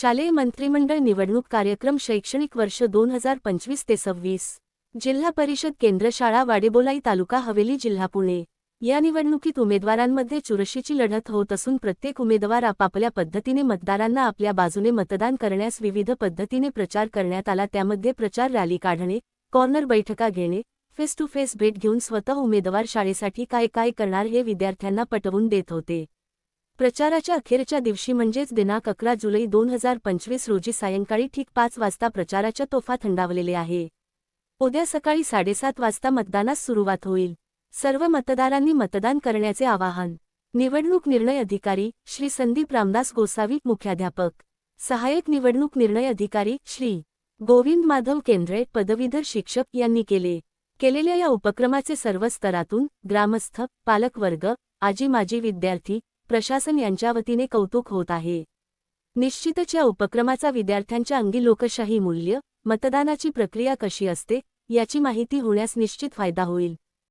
शालेय मंत्रिमंडळ निवडणूक कार्यक्रम शैक्षणिक वर्ष दोन हजार पंचवीस ते सव्वीस. जिल्हा परिषद केंद्र शाळा वाडेबोलाई तालुका हवेली जिल्हा पुणे. या निवडणुकीत उमेदवारांमध्ये चुरशीची लढत होत असून प्रत्येक उमेदवार आपापल्या पद्धतीने मतदारांना आपल्या बाजूने मतदान करण्यास विविध पद्धतीने प्रचार करण्यात आला. त्यामध्ये प्रचार रॅली काढणे कॉर्नर बैठका घेणे फेस टू फेस भेट घेऊन स्वतः उमेदवार शाळेसाठी काय काय करणार हे विद्यार्थ्यांना पटवून देत होते. प्रचाराच्या अखेरच्या दिवशी म्हणजेच दिनांक अकरा जुलै दोन हजार पंचवीस रोजी सायंकाळी ठीक पाच वाजता प्रचाराच्या तोफा थंडावलेले आहे. उद्या सकाळी साडेसात वाजता मतदानास सुरुवात होईल. सर्व मतदारांनी मतदान करण्याचे आवाहन. निवडणूक निर्णय अधिकारी श्री संदीप रामदास गोसावी मुख्याध्यापक. सहाय्यक निवडणूक निर्णय अधिकारी श्री गोविंद माधव केंद्रे पदवीधर शिक्षक यांनी केले. केलेल्या या उपक्रमाचे सर्व स्तरातून ग्रामस्थ पालकवर्ग आजी माजी विद्यार्थी प्रशासन यांच्या वतीने कौतुक होत आहे. निश्चितच या उपक्रमाचा विद्यार्थ्यांच्या अंगी लोकशाही मूल्य मतदानाची प्रक्रिया कशी असते याची माहिती होण्यास निश्चित फायदा होईल.